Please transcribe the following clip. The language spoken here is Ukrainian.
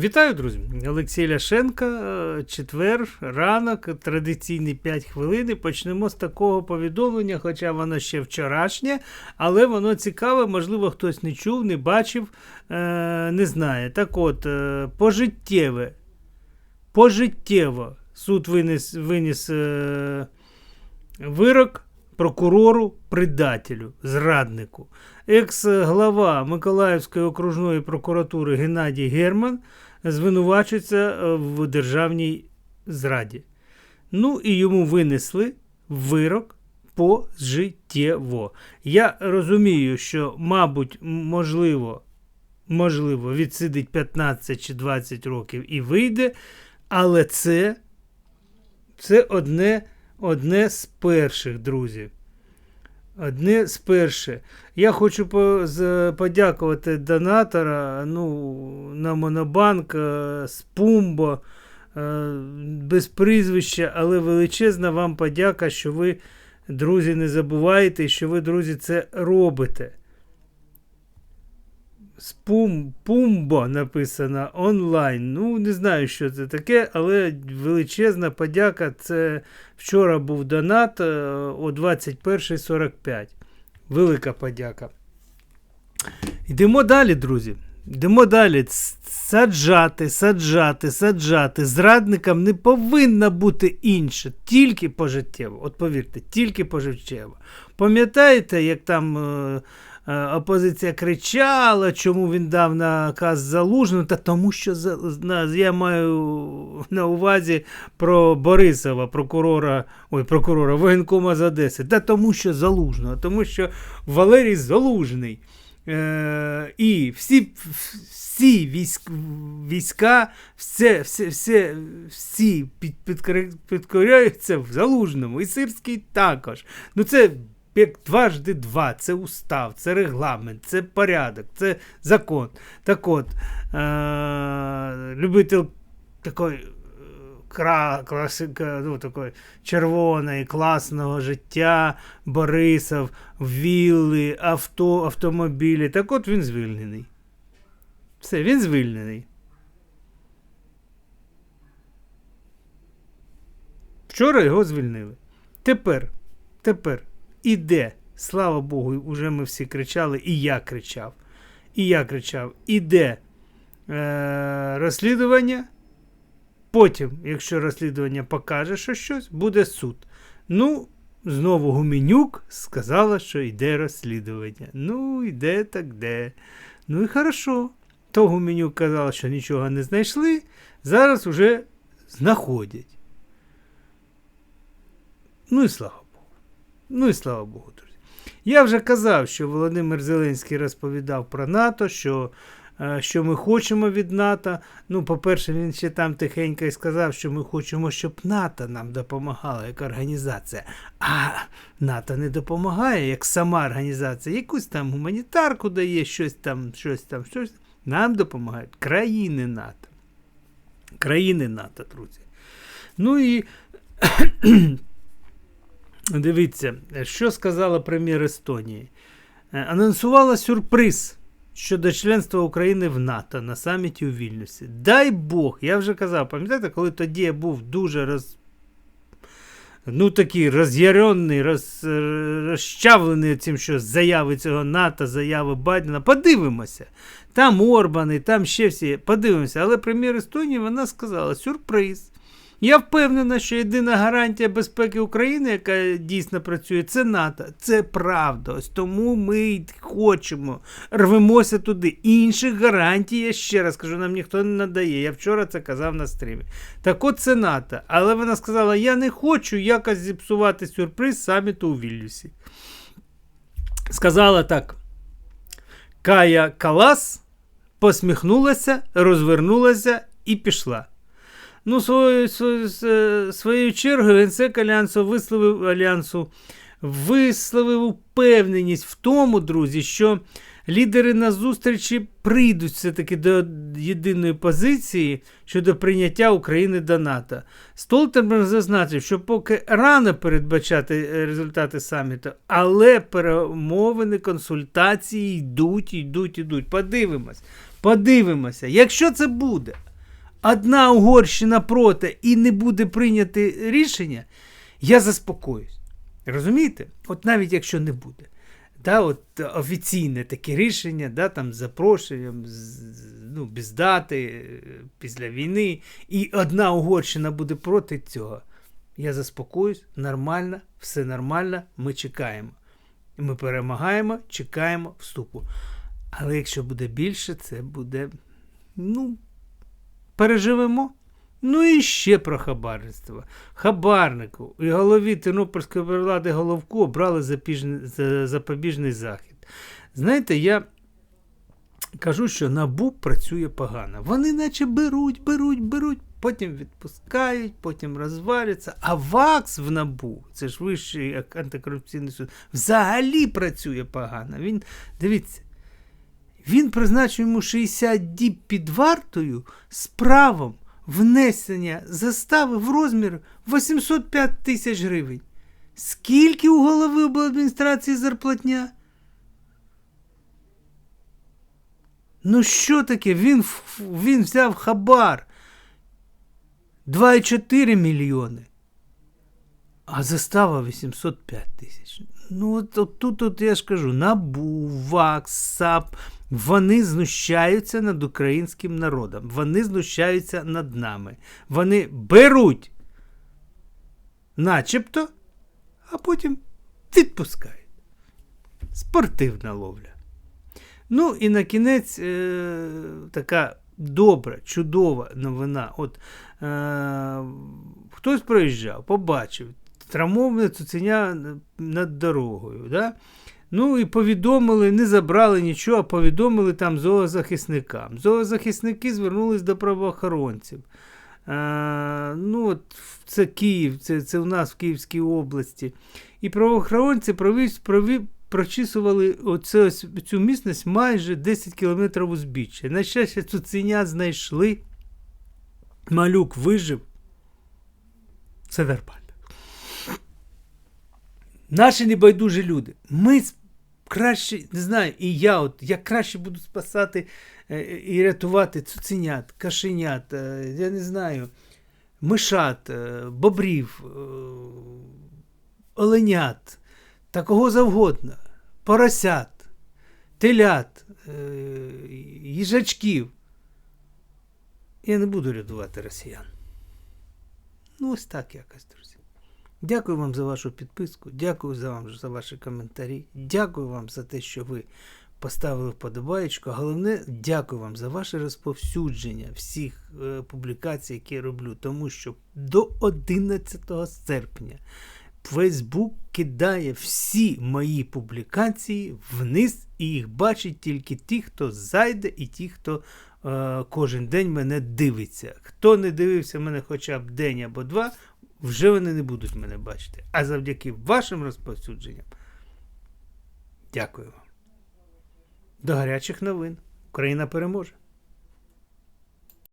Вітаю, друзі! Олексій Ляшенко, е, четвер, ранок, традиційні 5 хвилин. Почнемо з такого повідомлення, хоча воно ще вчорашнє, але воно цікаве, можливо, хтось не чув, не бачив, е, не знає. Так от, е, пожиттєве, пожиттєво суд виніс, виніс е, вирок прокурору предателю, зраднику. Екс-глава Миколаївської окружної прокуратури Геннадій Герман звинувачується е, в державній зраді. Ну і йому винесли вирок пожиттєво. Я розумію, що, мабуть, можливо, можливо, відсидить 15 чи 20 років і вийде, але це, це одне, одне з перших, друзі. Одне з перших. Я хочу подякувати донатора ну, на Монобанк е, з Пумбо, е, без прізвища, але величезна вам подяка, що ви, друзі, не забуваєте і що ви, друзі, це робите. З Пум, Пумбо написано онлайн. Ну, не знаю, що це таке, але величезна подяка. Це вчора був донат е, о 21.45. Велика подяка. Йдемо далі, друзі. Йдемо далі. Саджати, саджати, саджати. Зрадникам не повинно бути інше, тільки пожиттєво. От повірте, тільки пожиттєво. Пам'ятаєте, як там е, опозиція кричала, чому він дав наказ залужному? Та тому, що я маю на увазі про Борисова, прокурора, ой, прокурора воєнкома з Одеси. Та тому, що залужного, тому що Валерій Залужний. Е, і всі, всі військ, війська, все, все, все, всі під, підкоряються в залужному, і Сирський також. Ну це як дважди два, це устав, це регламент, це порядок, це закон. Так от, е, любитель такої кра, класика, ну, такої червоної, класного життя, Борисов, вілли, авто, автомобілі. Так от він звільнений. Все, він звільнений. Вчора його звільнили. Тепер, тепер іде, слава Богу, уже ми всі кричали, і я кричав. І я кричав: іде е, розслідування. Потім, якщо розслідування покаже, що щось, буде суд. Ну, знову Гуменюк сказала, що йде розслідування. Ну, йде так де. Ну і хорошо. То Гуменюк казала, що нічого не знайшли, зараз уже знаходять. Ну і слава. Ну і слава Богу, друзі. Я вже казав, що Володимир Зеленський розповідав про НАТО, що е, що ми хочемо від НАТО. Ну, по-перше, він ще там тихенько і сказав, що ми хочемо, щоб НАТО нам допомагало як організація. А НАТО не допомагає, як сама організація. Якусь там гуманітарку дає, щось там, щось там, щось. Нам допомагають країни НАТО. Країни НАТО, друзі. Ну і дивіться, що сказала прем'єр Естонії. Е, Анонсувала сюрприз щодо членства України в НАТО на саміті у Вільнюсі. Дай Бог, я вже казав, пам'ятаєте, коли тоді я був дуже роз... ну, такий роз'ярений, роз... розчавлений цим, що заяви цього НАТО, заяви Байдена. Подивимося. Там Орбани, там ще всі. Подивимося. Але прем'єр Естонії вона сказала: сюрприз. Я впевнена, що єдина гарантія безпеки України, яка дійсно працює, це НАТО. Це правда. Ось тому ми хочемо, рвемося туди. Інших гарантій, я ще раз кажу, нам ніхто не надає. Я вчора це казав на стрімі. Так от це НАТО. Але вона сказала: я не хочу якось зіпсувати сюрприз саміту у Вільнюсі. Сказала так. Кая Калас посміхнулася, розвернулася і пішла. Ну, свою, свою, с- своєю чергою генсек Альянсу висловив Альянсу висловив упевненість в тому, друзі, що лідери на зустрічі прийдуть все-таки до єдиної позиції щодо прийняття України до НАТО. Столтенберг зазначив, що поки рано передбачати е, результати саміту, але перемовини, консультації йдуть, йдуть, йдуть. Подивимось, подивимося. Якщо це буде, одна Угорщина проти і не буде прийнято рішення, я заспокоюсь. Розумієте? От навіть якщо не буде. Да, от офіційне таке рішення, да, там, запрошенням, ну, без дати, е, після війни, і одна Угорщина буде проти цього. Я заспокоюсь, нормально, все нормально, ми чекаємо. Ми перемагаємо, чекаємо вступу. Але якщо буде більше, це буде, ну, переживемо. Ну і ще про хабарництво. Хабарнику і голові Тернопільської влади Головку обрали за- запобіжний захід. Знаєте, я кажу, що НАБУ працює погано. Вони наче беруть, беруть, беруть, потім відпускають, потім розваляться. А ВАКС в НАБУ, це ж вищий антикорупційний суд, взагалі працює погано. Він, дивіться, він призначив йому 60 діб під вартою з правом внесення застави в розмір 805 тисяч гривень. Скільки у голови обладміністрації зарплатня? Ну що таке? Він, він взяв хабар 2,4 мільйони, а застава 805 тисяч. Ну, от, от тут от я ж кажу, НАБУ, ВАКС, САП, вони знущаються над українським народом. Вони знущаються над нами. Вони беруть, начебто, а потім відпускають. Спортивна ловля. Ну і на кінець е, така добра, чудова новина. От е, хтось проїжджав, побачив травмоване цуценя над дорогою. Да? Ну і повідомили, не забрали нічого, а повідомили там зоозахисникам. Зоозахисники звернулись до правоохоронців. Е, ну, от це Київ, це, це у нас в Київській області. І правоохоронці провів, провів, прочісували оце, ось цю місцевість майже 10 кілометрів узбіччя. На щастя, цуценя знайшли. Малюк вижив. Це нормально. Наші небайдужі люди. Ми краще, не знаю, і я, от, я краще буду спасати е, і рятувати цуценят, кашенят, е, я не знаю, мишат, е, бобрів, оленят, та кого завгодно, поросят, телят, їжачків. Я не буду рятувати росіян. Ну, ось так якось, друзі. Дякую вам за вашу підписку, дякую за вам за ваші коментарі. Дякую вам за те, що ви поставили вподобаєчку. Головне, дякую вам за ваше розповсюдження всіх е, публікацій, які я роблю, тому що до 11 серпня Facebook кидає всі мої публікації вниз, і їх бачать тільки ті, хто зайде, і ті, хто е, кожен день мене дивиться. Хто не дивився мене хоча б день або два, вже вони не будуть мене бачити. А завдяки вашим розповсюдженням. Дякую вам. До гарячих новин. Україна переможе.